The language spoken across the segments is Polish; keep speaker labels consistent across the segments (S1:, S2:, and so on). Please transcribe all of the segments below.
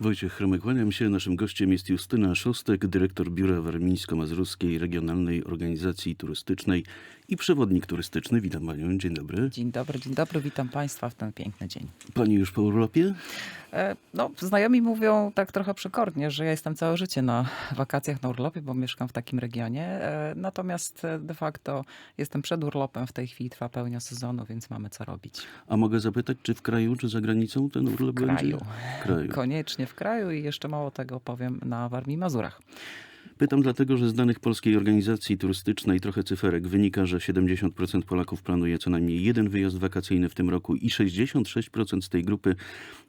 S1: Wojciech Chromek, kłaniam się. Naszym gościem jest Justyna Szostek, dyrektor Biura Warmińsko-Mazurskiej Regionalnej Organizacji Turystycznej i przewodnik turystyczny. Witam panią, dzień dobry.
S2: Dzień dobry, dzień dobry, witam Państwa w ten piękny dzień.
S1: Pani już po urlopie?
S2: E, No, znajomi mówią tak trochę przekornie, że ja jestem całe życie na wakacjach, na urlopie, bo mieszkam w takim regionie. E, Natomiast de facto jestem przed urlopem, w tej chwili trwa pełnia sezonu, więc mamy co robić.
S1: A mogę zapytać, czy w kraju, czy za granicą ten urlop
S2: W kraju.
S1: będzie? W kraju.
S2: Koniecznie w kraju i jeszcze mało tego powiem na Warmii Mazurach.
S1: Pytam dlatego, że z danych Polskiej Organizacji Turystycznej trochę cyferek wynika, że 70% Polaków planuje co najmniej jeden wyjazd wakacyjny w tym roku i 66% z tej grupy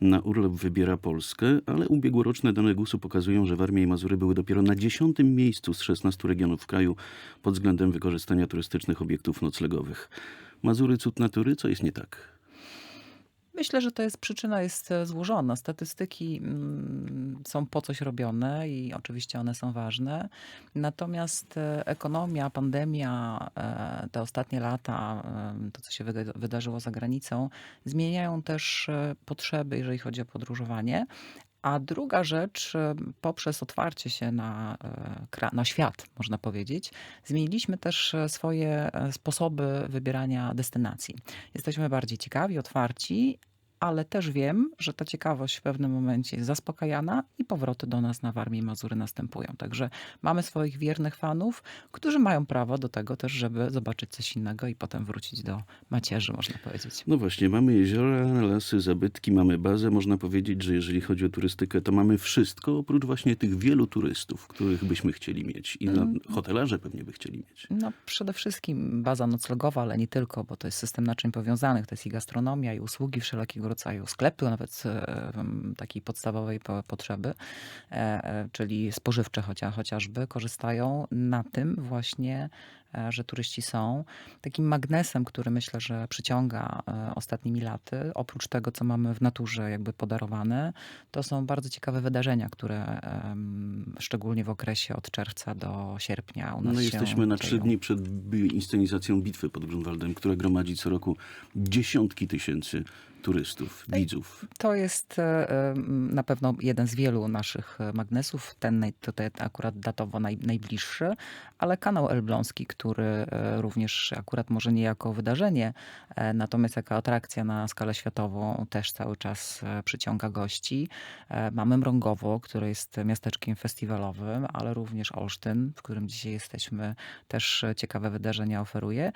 S1: na urlop wybiera Polskę, ale ubiegłoroczne dane GUS-u pokazują, że Warmia i Mazury były dopiero na dziesiątym miejscu z 16 regionów w kraju pod względem wykorzystania turystycznych obiektów noclegowych. Mazury cud natury, co jest nie tak?
S2: Myślę, że to jest przyczyna jest e, złożona. Statystyki mm, są po coś robione i oczywiście one są ważne. Natomiast e, ekonomia, pandemia, e, te ostatnie lata, to co się wydarzyło za granicą, zmieniają też potrzeby, jeżeli chodzi o podróżowanie. A druga rzecz, poprzez otwarcie się na, na świat, można powiedzieć, zmieniliśmy też swoje sposoby wybierania destynacji. Jesteśmy bardziej ciekawi, otwarci, ale też wiem, że ta ciekawość w pewnym momencie jest zaspokajana i powroty do nas na Warmię i Mazury następują. Także mamy swoich wiernych fanów, którzy mają prawo do tego też, żeby zobaczyć coś innego i potem wrócić do macierzy, można powiedzieć.
S1: No właśnie, mamy jeziora, lasy, zabytki, mamy bazę. Można powiedzieć, że jeżeli chodzi o turystykę, to mamy wszystko, oprócz właśnie tych wielu turystów, których byśmy chcieli mieć. I
S2: Mhm.
S1: no, hotelarze pewnie by chcieli mieć.
S2: No przede wszystkim baza noclegowa, ale nie tylko, bo to jest system naczyń powiązanych. To jest i gastronomia, i usługi wszelkiego rodzaju, sklepy nawet e, takiej podstawowej po- potrzeby, e, e, czyli spożywcze chocia, chociażby, korzystają na tym właśnie, że turyści są. Takim magnesem, który myślę, że przyciąga e, ostatnimi laty, oprócz tego, co mamy w naturze jakby podarowane, to są bardzo ciekawe wydarzenia, które szczególnie w okresie od czerwca do sierpnia u nas
S1: No jesteśmy na trzy dni przed inscenizacją bitwy pod Grunwaldem, która gromadzi co roku dziesiątki tysięcy turystów, widzów.
S2: To jest e, na pewno jeden z wielu naszych e, magnesów, ten tutaj akurat datowo naj, najbliższy, ale kanał elbląski, który e, również akurat może nie jako wydarzenie, e, natomiast jako atrakcja na skalę światową też cały czas e, przyciąga gości. Mamy Mrągowo, które jest miasteczkiem festiwalowym, ale również Olsztyn, w którym dzisiaj jesteśmy, też ciekawe wydarzenia oferuje.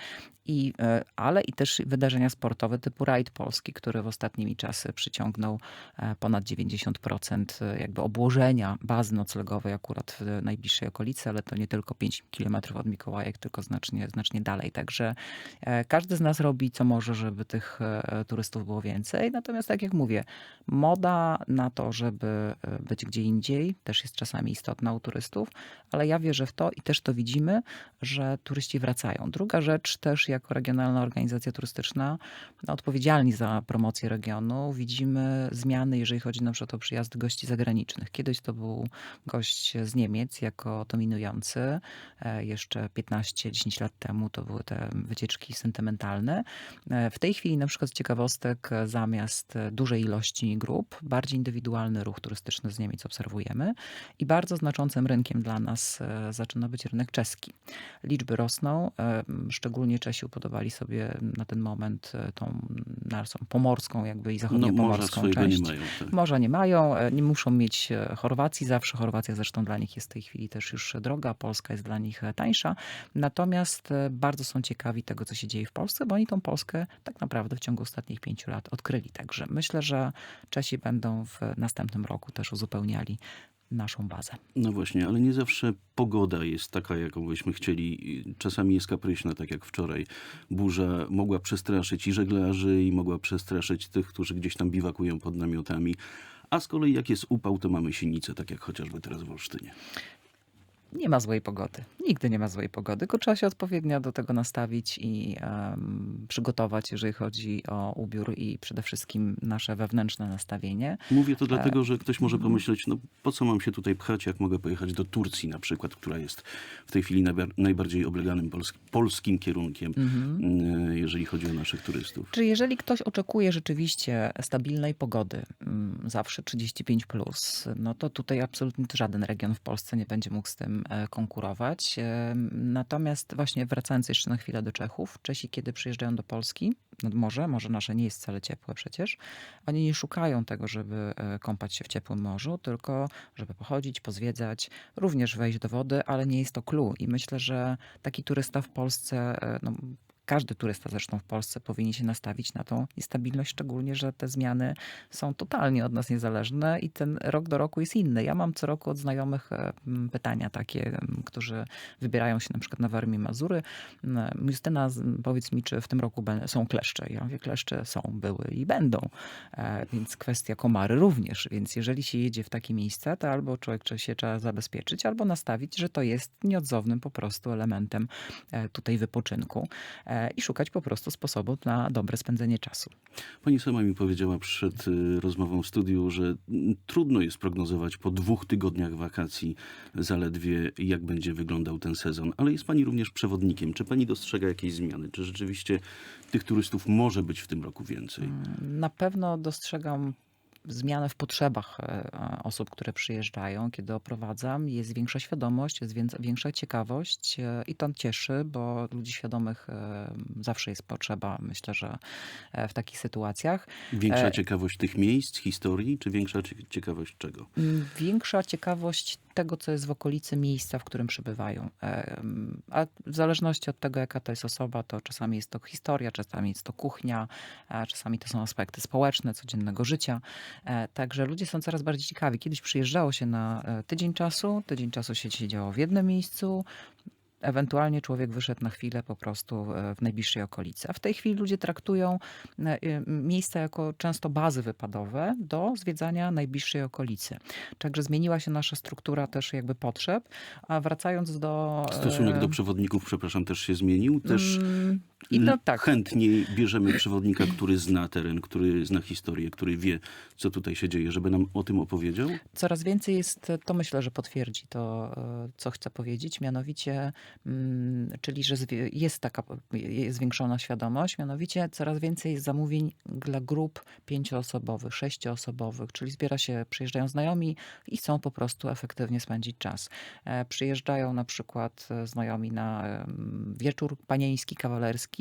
S2: I, ale i też wydarzenia sportowe typu Rajd Polski, który w ostatnimi czasy przyciągnął ponad 90% jakby obłożenia bazy noclegowej akurat w najbliższej okolicy, ale to nie tylko 5 km od Mikołajek, tylko tylko znacznie, znacznie dalej. Także e, każdy z nas robi co może, żeby tych e, turystów było więcej. Natomiast tak jak mówię, moda na to, żeby e, być gdzie indziej też jest czasami istotna u turystów, ale ja wierzę w to i też to widzimy, że turyści wracają. Druga rzecz też jako regionalna organizacja turystyczna no, odpowiedzialni za promocję regionu widzimy zmiany, jeżeli chodzi na przykład o przyjazd gości zagranicznych. Kiedyś to był gość z Niemiec jako dominujący jeszcze 15 10 lat temu to były te wycieczki sentymentalne. E, w tej chwili na przykład z ciekawostek e, zamiast e, dużej ilości grup, bardziej indywidualny ruch turystyczny z Niemiec obserwujemy i bardzo znaczącym rynkiem dla nas zaczyna być rynek czeski. Liczby rosną, szczególnie Czesi upodobali sobie na ten moment tą narsą pomorską jakby i zachodniopomorską
S1: no,
S2: część.
S1: Nie mają, tak.
S2: Morza nie mają, nie muszą mieć Chorwacji zawsze. Chorwacja zresztą dla nich jest w tej chwili też już droga, Polska jest dla nich tańsza. Natomiast e, bardzo są ciekawi tego, co się dzieje w Polsce, bo oni tą Polskę tak naprawdę w ciągu ostatnich pięciu lat odkryli. Także myślę, że Czesi będą w następnym roku też uzupełniali naszą bazę.
S1: No właśnie, ale nie zawsze pogoda jest taka, jaką byśmy chcieli. Czasami jest kapryśna, tak jak wczoraj. Burza mogła przestraszyć i żeglarzy, i mogła przestraszyć tych, którzy gdzieś tam biwakują pod namiotami. A z kolei jak jest upał, to mamy sinice, tak jak chociażby teraz w Olsztynie.
S2: Nie ma złej pogody. Nigdy nie ma złej pogody, tylko trzeba się odpowiednio do tego nastawić i em, przygotować, jeżeli chodzi o ubiór i przede wszystkim nasze wewnętrzne nastawienie.
S1: Mówię to dlatego, że ktoś może pomyśleć, no po co mam się tutaj pchać, jak mogę pojechać do Turcji na przykład, która jest w tej chwili najbar- najbardziej obleganym pols- polskim kierunkiem, y, jeżeli chodzi o naszych turystów.
S2: Czy jeżeli ktoś oczekuje rzeczywiście stabilnej pogody, zawsze 35, plus, no to tutaj absolutnie żaden region w Polsce nie będzie mógł z tym e, konkurować. Em, Natomiast właśnie wracając jeszcze na chwilę do Czechów, Czesi, kiedy przyjeżdżają do Polski, nad morze, morze nasze nie jest wcale ciepłe przecież, oni nie szukają tego, żeby e, kąpać się w ciepłym morzu, tylko żeby pochodzić, pozwiedzać, również wejść do wody, ale nie jest to clue. I myślę, że taki turysta w Polsce, e, no, każdy turysta zresztą w Polsce powinien się nastawić na tą niestabilność, szczególnie, że te zmiany są totalnie od nas niezależne i ten rok do roku jest inny. Ja mam co roku od znajomych e, pytania takie, którzy wybierają się na przykład na Warmię Mazury. Justyna, powiedz mi, czy w tym roku są kleszcze? Ja mówię, kleszcze są, były i będą. E, Więc kwestia komary również. Więc jeżeli się jedzie w takie miejsca, to albo człowiek się trzeba zabezpieczyć, albo nastawić, że to jest nieodzownym po prostu elementem e, tutaj wypoczynku i szukać po prostu sposobu na dobre spędzenie czasu.
S1: Pani sama mi powiedziała przed y, rozmową w studiu, że mm, trudno jest prognozować po dwóch tygodniach wakacji zaledwie, jak będzie wyglądał ten sezon. Ale jest pani również przewodnikiem. Czy pani dostrzega jakieś zmiany? Czy rzeczywiście tych turystów może być w tym roku więcej?
S2: Na pewno dostrzegam zmianę w potrzebach e, osób, które przyjeżdżają, kiedy oprowadzam. Jest większa świadomość, jest większa ciekawość e, i to cieszy, bo ludzi świadomych e, zawsze jest potrzeba, myślę, że e, w takich sytuacjach.
S1: Większa
S2: E,
S1: ciekawość tych miejsc, historii, czy większa cie- ciekawość czego?
S2: Większa ciekawość tego, co jest w okolicy miejsca, w którym przebywają. A w zależności od tego, jaka to jest osoba, to czasami jest to historia, czasami jest to kuchnia, czasami to są aspekty społeczne, codziennego życia. E, Także ludzie są coraz bardziej ciekawi. Kiedyś przyjeżdżało się na e, tydzień czasu, tydzień czasu się siedziało w jednym miejscu, Ewentualnie człowiek wyszedł na chwilę po prostu e, w najbliższej okolicy. A w tej chwili ludzie traktują e, y, miejsca jako często bazy wypadowe do zwiedzania najbliższej okolicy. Także zmieniła się nasza struktura też jakby potrzeb. A wracając do...
S1: Stosunek
S2: e,
S1: do przewodników, przepraszam, też się zmienił. Też
S2: mm, I
S1: l-
S2: tak.
S1: chętniej bierzemy przewodnika, który zna teren, który zna historię, który wie, co tutaj się dzieje, żeby nam o tym opowiedział.
S2: Coraz więcej jest, to myślę, że potwierdzi to, e, co chcę powiedzieć, mianowicie, mm, czyli że jest taka jest zwiększona świadomość, mianowicie coraz więcej jest zamówień dla grup pięcioosobowych, sześcioosobowych, czyli zbiera się, przyjeżdżają znajomi i chcą po prostu efektywnie spędzić czas. E, Przyjeżdżają na przykład e, znajomi na wieczór panieński, kawalerski,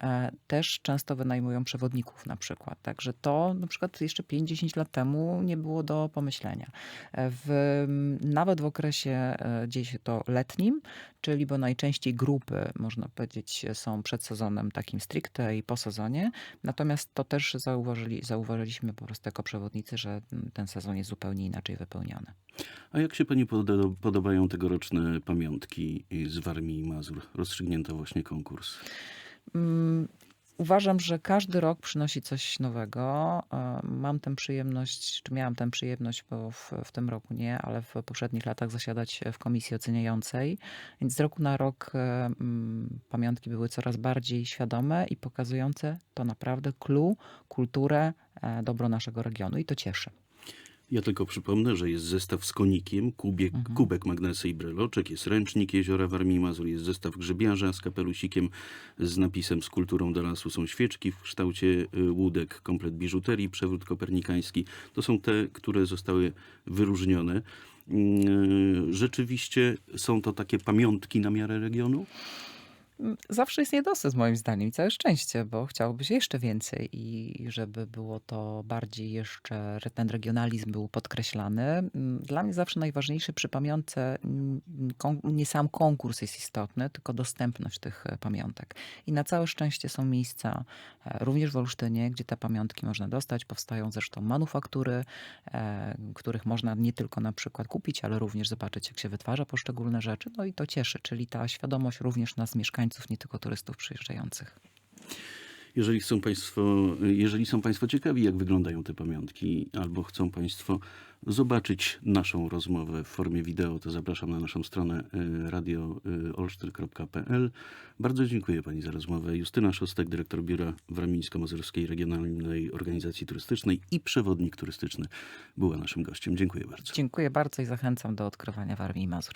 S2: e, też często wynajmują przewodników na przykład. Także to na przykład jeszcze 5-10 lat temu nie było do pomyślenia. E, W, nawet w okresie e, dzieje się to letnim, czyli bo najczęściej grupy, można powiedzieć, są przed sezonem takim stricte i po sezonie. Natomiast to też zauważyli, zauważyliśmy po prostu jako przewodnicy, że mm, ten sezon jest zupełnie inaczej wypełniony.
S1: A jak się pani podo- podobają tegoroczne pamiątki z Warmii i Mazur? Rozstrzygnięto właśnie konkurs.
S2: Mm, Uważam, że każdy rok przynosi coś nowego. E, Mam tę przyjemność, czy miałam tę przyjemność, bo w, w tym roku nie, ale w poprzednich latach zasiadać w komisji oceniającej. Więc z roku na rok e, mm, pamiątki były coraz bardziej świadome i pokazujące to naprawdę clue, kulturę, e, dobro naszego regionu i to cieszy.
S1: Ja tylko przypomnę, że jest zestaw z konikiem, kubiek, kubek magnesy i breloczek, jest ręcznik Jeziora Warmii Mazur, jest zestaw grzybiarza z kapelusikiem z napisem z kulturą do lasu. Są świeczki w kształcie y, łódek, komplet biżuterii, przewrót kopernikański. To są te, które zostały wyróżnione. Mm, Rzeczywiście są to takie pamiątki na miarę regionu?
S2: Zawsze jest niedosyt moim zdaniem i całe szczęście, bo chciałoby się jeszcze więcej i żeby było to bardziej jeszcze, ten regionalizm był podkreślany. Mm, Dla mnie zawsze najważniejszy przy pamiątce mm, nie sam konkurs jest istotny, tylko dostępność tych e, pamiątek. I na całe szczęście są miejsca, e, również w Olsztynie, gdzie te pamiątki można dostać. Powstają zresztą manufaktury, e, których można nie tylko na przykład kupić, ale również zobaczyć, jak się wytwarza poszczególne rzeczy. No i to cieszy, czyli ta świadomość również nas, mieszkańców, nie tylko turystów przyjeżdżających.
S1: Jeżeli chcą Państwo, jeżeli są Państwo ciekawi, jak wyglądają te pamiątki, albo chcą Państwo zobaczyć naszą rozmowę w formie wideo, to zapraszam na naszą stronę y, radioolsztyn.pl. Bardzo dziękuję Pani za rozmowę. Justyna Szostek, dyrektor biura Warmińsko-Mazurskiej Regionalnej Organizacji Turystycznej i przewodnik turystyczny była naszym gościem. Dziękuję bardzo.
S2: Dziękuję bardzo i zachęcam do odkrywania Warmii i Mazur.